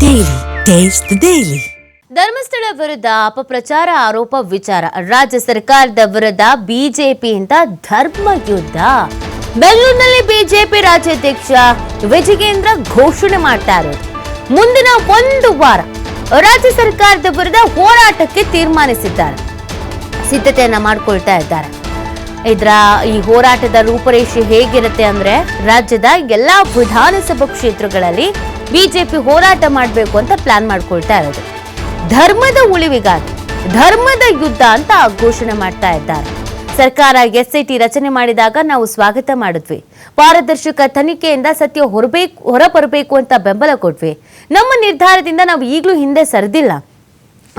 Daily. Taste daily. Dharmasthala ವಿರುದ್ಧ ಅಪಪ್ರಚಾರ ಆರೋಪ ವಿಚಾರ ರಾಜ್ಯ ಸರ್ಕಾರದ ವಿರುದ್ಧ ಬಿಜೆಪಿಯಿಂದ ಧರ್ಮ ಯುದ್ಧ ಬೆಂಗಳೂರಿನಲ್ಲಿ ಬಿಜೆಪಿ ರಾಜ್ಯಾಧ್ಯಕ್ಷ ವಿಜಯೇಂದ್ರ ಘೋಷಣೆ ಮಾಡ್ತಾ ಮುಂದಿನ ಒಂದು ವಾರ ರಾಜ್ಯ ಸರ್ಕಾರದ ವಿರುದ್ಧ ಹೋರಾಟಕ್ಕೆ ತೀರ್ಮಾನಿಸಿದ್ದಾರೆ ಸಿದ್ಧತೆಯನ್ನ ಮಾಡಿಕೊಳ್ತಾ ಇದ್ದಾರೆ ಇದರ ಈ ಹೋರಾಟದ ರೂಪರೇಷೆ ಹೇಗಿರುತ್ತೆ ಅಂದ್ರೆ ರಾಜ್ಯದ ಎಲ್ಲಾ ವಿಧಾನಸಭಾ ಕ್ಷೇತ್ರಗಳಲ್ಲಿ ಬಿಜೆಪಿ ಹೋರಾಟ ಮಾಡಬೇಕು ಅಂತ ಪ್ಲಾನ್ ಮಾಡ್ಕೊಳ್ತಾ ಇರೋದು. ಧರ್ಮದ ಉಳಿವಿಗಾಗಿ, ಧರ್ಮದ ಯುದ್ಧ ಅಂತ ಘೋಷಣೆ ಮಾಡ್ತಾ ಇದ್ದಾರೆ. ಸರ್ಕಾರ ಎಸ್ಐಟಿ ರಚನೆ ಮಾಡಿದಾಗ ನಾವು ಸ್ವಾಗತ ಮಾಡಿದ್ವಿ. ಪಾರದರ್ಶಕ ತನಿಖೆಯಿಂದ ಸತ್ಯ ಹೊರಬೇಕು, ಹೊರಬರಬೇಕು ಅಂತ ಬೆಂಬಲ ಕೊಟ್ವಿ. ನಮ್ಮ ನಿರ್ಧಾರದಿಂದ ನಾವು ಈಗಲೂ ಹಿಂದೆ ಸರಿದಿಲ್ಲ.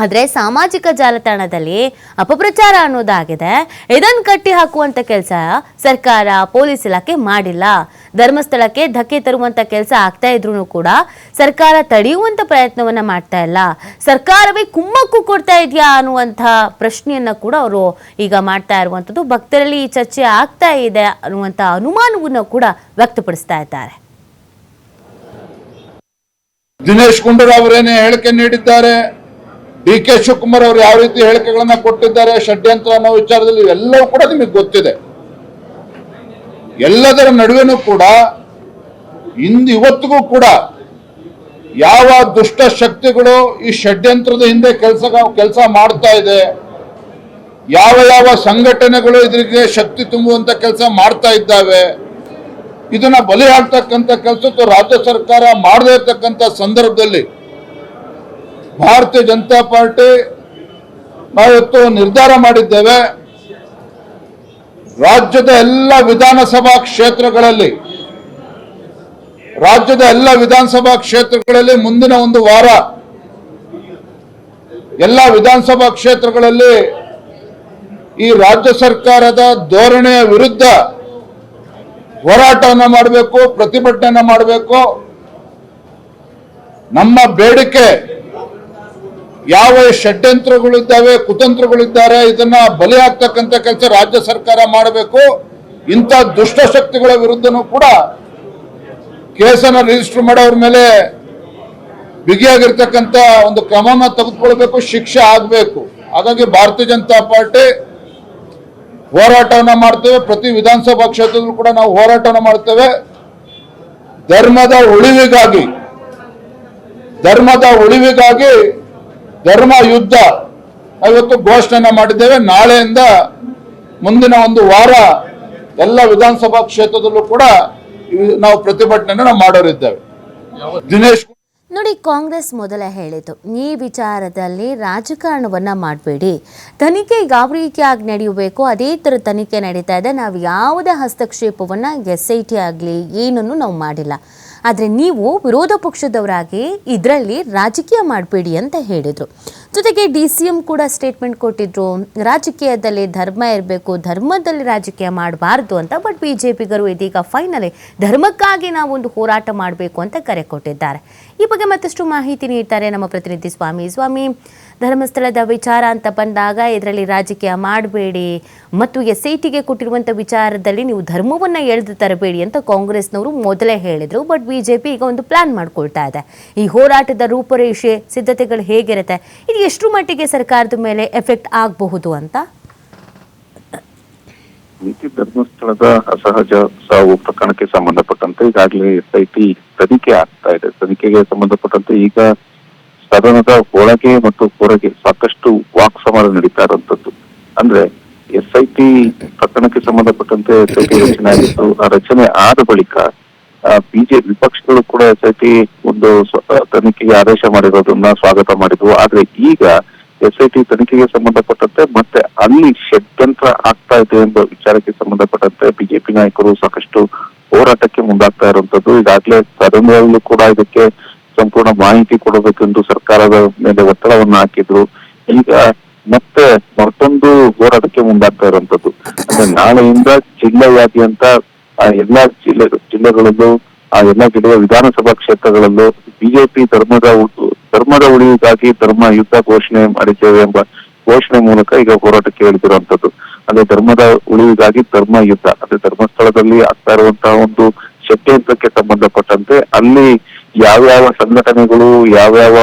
ಆದರೆ ಸಾಮಾಜಿಕ ಜಾಲತಾಣದಲ್ಲಿ ಅಪಪ್ರಚಾರ ಅನ್ನೋದಾಗಿದೆ. ಇದನ್ನು ಕಟ್ಟಿ ಹಾಕುವಂತ ಕೆಲಸ ಸರ್ಕಾರ, ಪೊಲೀಸ್ ಇಲಾಖೆ ಮಾಡಿಲ್ಲ. ಧರ್ಮಸ್ಥಳಕ್ಕೆ ಧಕ್ಕೆ ತರುವಂತ ಕೆಲಸ ಆಗ್ತಾ ಇದ್ರು ಕೂಡ ಸರ್ಕಾರ ತಡೆಯುವಂತ ಪ್ರಯತ್ನವನ್ನ ಮಾಡ್ತಾ ಇಲ್ಲ. ಸರ್ಕಾರವೇ ಕುಮ್ಮಕ್ಕು ಕೊಡ್ತಾ ಇದೆಯಾ ಅನ್ನುವಂಥ ಪ್ರಶ್ನೆಯನ್ನ ಕೂಡ ಅವರು ಈಗ ಮಾಡ್ತಾ ಇರುವಂಥದ್ದು. ಭಕ್ತರಲ್ಲಿ ಈ ಚರ್ಚೆ ಆಗ್ತಾ ಇದೆ ಅನ್ನುವಂಥ ಅನುಮಾನವನ್ನು ಕೂಡ ವ್ಯಕ್ತಪಡಿಸ್ತಾ ಇದ್ದಾರೆ. ದಿನೇಶ್ ಗುಂಡೂರಾವ್ ಅವರೇನೇ ಹೇಳಿಕೆ ನೀಡಿದ್ದಾರೆ. ಡಿ ಕೆ ಶಿವಕುಮಾರ್ ಅವರು ಯಾವ ರೀತಿ ಹೇಳಿಕೆಗಳನ್ನ ಕೊಟ್ಟಿದ್ದಾರೆ, ಷಡ್ಯಂತ್ರ ಅನ್ನೋ ವಿಚಾರದಲ್ಲಿ ಎಲ್ಲವೂ ಕೂಡ ನಿಮಗೆ ಗೊತ್ತಿದೆ. ಎಲ್ಲದರ ನಡುವೆನೂ ಕೂಡ ಇಂದು ಇವತ್ತಿಗೂ ಕೂಡ ಯಾವ ದುಷ್ಟ ಶಕ್ತಿಗಳು ಈ ಷಡ್ಯಂತ್ರದ ಹಿಂದೆ ಕೆಲಸ ಕೆಲಸ ಮಾಡ್ತಾ ಇದೆ, ಯಾವ ಯಾವ ಸಂಘಟನೆಗಳು ಇದರಿಗೆ ಶಕ್ತಿ ತುಂಬುವಂತ ಕೆಲಸ ಮಾಡ್ತಾ ಇದ್ದಾವೆ, ಇದನ್ನ ಬಲಿ ಹಾಕ್ತಕ್ಕಂಥ ಕೆಲಸ ರಾಜ್ಯ ಸರ್ಕಾರ ಮಾಡದೇ ಇರ್ತಕ್ಕಂಥ ಸಂದರ್ಭದಲ್ಲಿ ಭಾರತೀಯ ಜನತಾ ಪಾರ್ಟಿ ನಾವಿವತ್ತು ನಿರ್ಧಾರ ಮಾಡಿದ್ದೇವೆ. ರಾಜ್ಯದ ಎಲ್ಲ ವಿಧಾನಸಭಾ ಕ್ಷೇತ್ರಗಳಲ್ಲಿ, ರಾಜ್ಯದ ಎಲ್ಲ ವಿಧಾನಸಭಾ ಕ್ಷೇತ್ರಗಳಲ್ಲಿ ಮುಂದಿನ ಒಂದು ವಾರ ಎಲ್ಲ ವಿಧಾನಸಭಾ ಕ್ಷೇತ್ರಗಳಲ್ಲಿ ಈ ರಾಜ್ಯ ಸರ್ಕಾರದ ಧೋರಣೆಯ ವಿರುದ್ಧ ಹೋರಾಟವನ್ನು ಮಾಡಬೇಕು, ಪ್ರತಿಭಟನೆಯನ್ನ ಮಾಡಬೇಕು. ನಮ್ಮ ಬೇಡಿಕೆ ಯಾವ ಷಡ್ಯಂತ್ರಗಳಿದ್ದಾವೆ, ಕುತಂತ್ರಗಳಿದ್ದಾರೆ, ಇದನ್ನ ಬಲಿ ಆಗ್ತಕ್ಕಂಥ ಕೆಲಸ ರಾಜ್ಯ ಸರ್ಕಾರ ಮಾಡಬೇಕು. ಇಂಥ ದುಷ್ಟ ಶಕ್ತಿಗಳ ವಿರುದ್ಧನೂ ಕೂಡ ಕೇಸನ್ನ ರಿಜಿಸ್ಟರ್ ಮಾಡೋರ ಮೇಲೆ ಬಿಗಿಯಾಗಿರ್ತಕ್ಕಂಥ ಒಂದು ಕ್ರಮನ ತೆಗೆದುಕೊಳ್ಬೇಕು, ಶಿಕ್ಷೆ ಆಗಬೇಕು. ಹಾಗಾಗಿ ಭಾರತೀಯ ಜನತಾ ಪಾರ್ಟಿ ಹೋರಾಟವನ್ನ ಮಾಡ್ತೇವೆ. ಪ್ರತಿ ವಿಧಾನಸಭಾ ಕ್ಷೇತ್ರದಲ್ಲೂ ಕೂಡ ನಾವು ಹೋರಾಟವನ್ನ ಮಾಡ್ತೇವೆ. ಧರ್ಮದ ಉಳಿವಿಗಾಗಿ ಧರ್ಮದ ಉಳಿವಿಗಾಗಿ ಧರ್ಮ ಯುದ್ಧ ಇವತ್ತು ಘೋಷಣೆಯನ್ನ ಮಾಡಿದ್ದೇವೆ. ನಾಳೆಯಿಂದ ಮುಂದಿನ ಒಂದು ವಾರ ಎಲ್ಲ ವಿಧಾನಸಭಾ ಕ್ಷೇತ್ರದಲ್ಲೂ ಕೂಡ ನಾವು ಪ್ರತಿಭಟನೆಯನ್ನು ನಾವು ಮಾಡೋರಿದ್ದೇವೆ. ದಿನೇಶ್ ನೋಡಿ, ಕಾಂಗ್ರೆಸ್ ಮೊದಲ ಹೇಳಿತು. ಈ ವಿಚಾರದಲ್ಲಿ ರಾಜಕಾರಣವನ್ನ ಮಾಡಬೇಡಿ. ತನಿಖೆ ಯಾವ ರೀತಿಯಾಗಿ ನಡೆಯಬೇಕು. ಅದೇ ಥರ ತನಿಖೆ ನಡೀತಾ ಇದೆ. ನಾವು ಯಾವುದೇ ಹಸ್ತಕ್ಷೇಪವನ್ನು ಎಸ್ ಐ ಟಿ ಆಗಲಿ ಏನನ್ನು ನಾವು ಮಾಡಿಲ್ಲ. ಆದರೆ ನೀವು ವಿರೋಧ ಪಕ್ಷದವರಾಗಿ ಇದರಲ್ಲಿ ರಾಜಕೀಯ ಮಾಡಬೇಡಿ ಅಂತ ಹೇಳಿದರು. ಜೊತೆಗೆ ಡಿ ಸಿ ಎಂ ಕೂಡ ಸ್ಟೇಟ್ಮೆಂಟ್ ಕೊಟ್ಟಿದ್ರು. ರಾಜಕೀಯದಲ್ಲಿ ಧರ್ಮ ಇರಬೇಕು, ಧರ್ಮದಲ್ಲಿ ರಾಜಕೀಯ ಮಾಡಬಾರ್ದು ಅಂತ ಬಟ್ ಬಿ ಜೆ ಪಿಗರು ಇದೀಗ ಫೈನಲಿ ಧರ್ಮಕ್ಕಾಗಿ ನಾವೊಂದು ಹೋರಾಟ ಮಾಡಬೇಕು ಅಂತ ಕರೆ ಕೊಟ್ಟಿದ್ದಾರೆ. ಈ ಬಗ್ಗೆ ಮತ್ತಷ್ಟು ಮಾಹಿತಿ ನೀಡ್ತಾರೆ ನಮ್ಮ ಪ್ರತಿನಿಧಿ ಸ್ವಾಮಿ. ಸ್ವಾಮಿ, ಧರ್ಮಸ್ಥಳದ ವಿಚಾರ ಅಂತ ಬಂದಾಗ ಇದರಲ್ಲಿ ರಾಜಕೀಯ ಮಾಡಬೇಡಿ ಮತ್ತು ಎಸ್ ಐ ಟಿಗೆ ಕೊಟ್ಟಿರುವಂಥ ವಿಚಾರದಲ್ಲಿ ನೀವು ಧರ್ಮವನ್ನು ಎಳೆದು ತರಬೇಡಿ ಅಂತ ಕಾಂಗ್ರೆಸ್ನವರು ಮೊದಲೇ ಹೇಳಿದರು ಬಟ್ ಬಿ ಜೆ ಪಿ ಈಗ ಒಂದು ಪ್ಲಾನ್ ಮಾಡ್ಕೊಳ್ತಾ ಇದೆ. ಈ ಹೋರಾಟದ ರೂಪರೇಷೆ, ಸಿದ್ಧತೆಗಳು ಹೇಗಿರುತ್ತೆ? ಇದು ಎಷ್ಟು ಮಟ್ಟಿಗೆ ಸರ್ಕಾರದ ಮೇಲೆ ಎಫೆಕ್ಟ್ ಆಗಬಹುದು ಅಂತ? ನೀತಿ ಧರ್ಮಸ್ಥಳದ ಅಸಹಜ ಸಾವು ಪ್ರಕರಣಕ್ಕೆ ಸಂಬಂಧಪಟ್ಟಂತೆ ಈಗಾಗಲೇ ಎಸ್ ಐ ಟಿ ತನಿಖೆ ಆಗ್ತಾ ಇದೆ. ತನಿಖೆಗೆ ಸಂಬಂಧಪಟ್ಟಂತೆ ಈಗ ಸದನದ ಒಳಗೆ ಮತ್ತು ಹೊರಗೆ ಸಾಕಷ್ಟು ವಾಕ್ ಸಮರ ನಡೀತಾ ಇರುವಂತದ್ದು. ಅಂದ್ರೆ ಎಸ್ ಐ ಪ್ರಕರಣಕ್ಕೆ ಸಂಬಂಧಪಟ್ಟಂತೆ ಎಸ್ ಆ ರಚನೆ ಆದ ಬಳಿಕ ಬಿಜೆಪಿ ವಿಪಕ್ಷಗಳು ಕೂಡ ಎಸ್ ಐ ಟಿ ಒಂದು ತನಿಖೆಗೆ ಆದೇಶ ಮಾಡಿರೋದನ್ನ ಸ್ವಾಗತ ಮಾಡಿದ್ವು. ಆದ್ರೆ ಈಗ ಎಸ್ ಐ ಟಿ ತನಿಖೆಗೆ ಸಂಬಂಧಪಟ್ಟಂತೆ ಮತ್ತೆ ಅಲ್ಲಿ ಷಡ್ಯಂತ್ರ ಆಗ್ತಾ ಇದೆ ಎಂಬ ವಿಚಾರಕ್ಕೆ ಸಂಬಂಧಪಟ್ಟಂತೆ ಬಿಜೆಪಿ ನಾಯಕರು ಸಾಕಷ್ಟು ಹೋರಾಟಕ್ಕೆ ಮುಂದಾಗ್ತಾ ಇರುವಂತದ್ದು. ಈಗಾಗಲೇ ಸದನದಲ್ಲೂ ಕೂಡ ಇದಕ್ಕೆ ಸಂಪೂರ್ಣ ಮಾಹಿತಿ ಕೊಡಬೇಕೆಂದು ಸರ್ಕಾರದ ಮೇಲೆ ಒತ್ತಡವನ್ನು ಹಾಕಿದ್ರು. ಈಗ ಮತ್ತೆ ಮತ್ತೊಂದು ಹೋರಾಟಕ್ಕೆ ಮುಂದಾಗ್ತಾ ಇರುವಂತದ್ದು. ಅಂದ್ರೆ ನಾಳೆಯಿಂದ ಜಿಲ್ಲೆಯಾದ್ಯಂತ ಆ ಎಲ್ಲಾ ಜಿಲ್ಲೆ ಜಿಲ್ಲೆಗಳಲ್ಲೂ, ಆ ಎಲ್ಲಾ ಜಿಲ್ಲೆಯ ವಿಧಾನಸಭಾ ಕ್ಷೇತ್ರಗಳಲ್ಲೂ ಬಿಜೆಪಿ ಧರ್ಮದ ಧರ್ಮದ ಉಳಿವಿಗಾಗಿ ಧರ್ಮ ಯುದ್ಧ ಘೋಷಣೆ ಮಾಡಿದ್ದೇವೆ ಎಂಬ ಘೋಷಣೆ ಮೂಲಕ ಈಗ ಹೋರಾಟಕ್ಕೆ ಇಳಿದಿರುವಂತದ್ದು ಅಂದ್ರೆ ಧರ್ಮದ ಉಳಿವಿಗಾಗಿ ಧರ್ಮ ಯುದ್ಧ ಅಂದ್ರೆ ಧರ್ಮಸ್ಥಳದಲ್ಲಿ ಆಗ್ತಾ ಇರುವಂತಹ ಒಂದು ಷಡ್ಯಂತ್ರಕ್ಕೆ ಸಂಬಂಧಪಟ್ಟಂತೆ ಅಲ್ಲಿ ಯಾವ್ಯಾವ ಸಂಘಟನೆಗಳು, ಯಾವ್ಯಾವ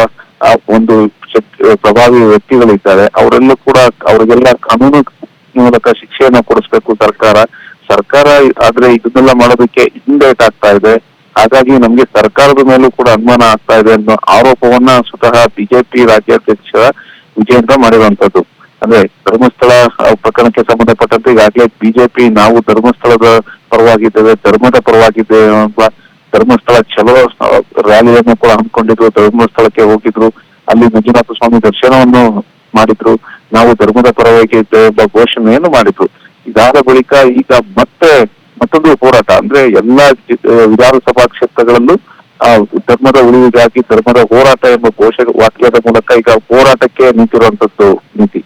ಒಂದು ಪ್ರಭಾವಿ ವ್ಯಕ್ತಿಗಳಿದ್ದಾರೆ, ಅವರೆಲ್ಲೂ ಕೂಡ ಅವರಿಗೆಲ್ಲ ಕಾನೂನು ಮೂಲಕ ಶಿಕ್ಷೆಯನ್ನ ಕೊಡಿಸ್ಬೇಕು ಸರ್ಕಾರ. ಸರ್ಕಾರ ಆದ್ರೆ ಇದನ್ನೆಲ್ಲ ಮಾಡೋದಕ್ಕೆ ಹಿಂದೇಟ್ ಆಗ್ತಾ ಇದೆ. ಹಾಗಾಗಿ ನಮ್ಗೆ ಸರ್ಕಾರದ ಮೇಲೂ ಕೂಡ ಅನುಮಾನ ಆಗ್ತಾ ಇದೆ ಅನ್ನೋ ಆರೋಪವನ್ನ ಸ್ವತಃ ಬಿಜೆಪಿ ರಾಜ್ಯಾಧ್ಯಕ್ಷ ವಿಜಯಂತ ಮಾಡಿರುವಂತದ್ದು ಅಂದ್ರೆ ಧರ್ಮಸ್ಥಳ ಪ್ರಕರಣಕ್ಕೆ ಸಂಬಂಧಪಟ್ಟಂತೆ ಈಗಾಗಲೇ ಬಿಜೆಪಿ ನಾವು ಧರ್ಮಸ್ಥಳದ ಪರವಾಗಿದ್ದೇವೆ, ಧರ್ಮದ ಪರವಾಗಿದ್ದೇವೆ ಎಂಬ ಧರ್ಮಸ್ಥಳ ಚಲೋ ರ್ಯಾಲಿಯನ್ನು ಕೂಡ ಹಮ್ಮಿಕೊಂಡಿದ್ರು, ಧರ್ಮಸ್ಥಳಕ್ಕೆ ಹೋಗಿದ್ರು, ಅಲ್ಲಿ ಮಂಜುನಾಥ ಸ್ವಾಮಿ ದರ್ಶನವನ್ನು ಮಾಡಿದ್ರು, ನಾವು ಧರ್ಮದ ಪರವಾಗಿ ಇದ್ದೇವೆ ಎಂಬ ಘೋಷಣೆಯನ್ನು ಮಾಡಿದ್ರು. ಇದಾದ ಬಳಿಕ ಈಗ ಮತ್ತೆ ಮತ್ತೊಂದು ಹೋರಾಟ, ಅಂದ್ರೆ ಎಲ್ಲಾ ವಿಧಾನಸಭಾ ಕ್ಷೇತ್ರಗಳಲ್ಲೂ, ಆ, ಧರ್ಮದ ಉಳಿವಿಗಾಗಿ, ಧರ್ಮದ ಹೋರಾಟ ಎಂಬ ಘೋಷ, ವಾಕ್ಯದ ಮೂಲಕ ಈಗ ಹೋರಾಟಕ್ಕೆ ನಿಂತಿರುವಂತದ್ದು ನೀತಿ.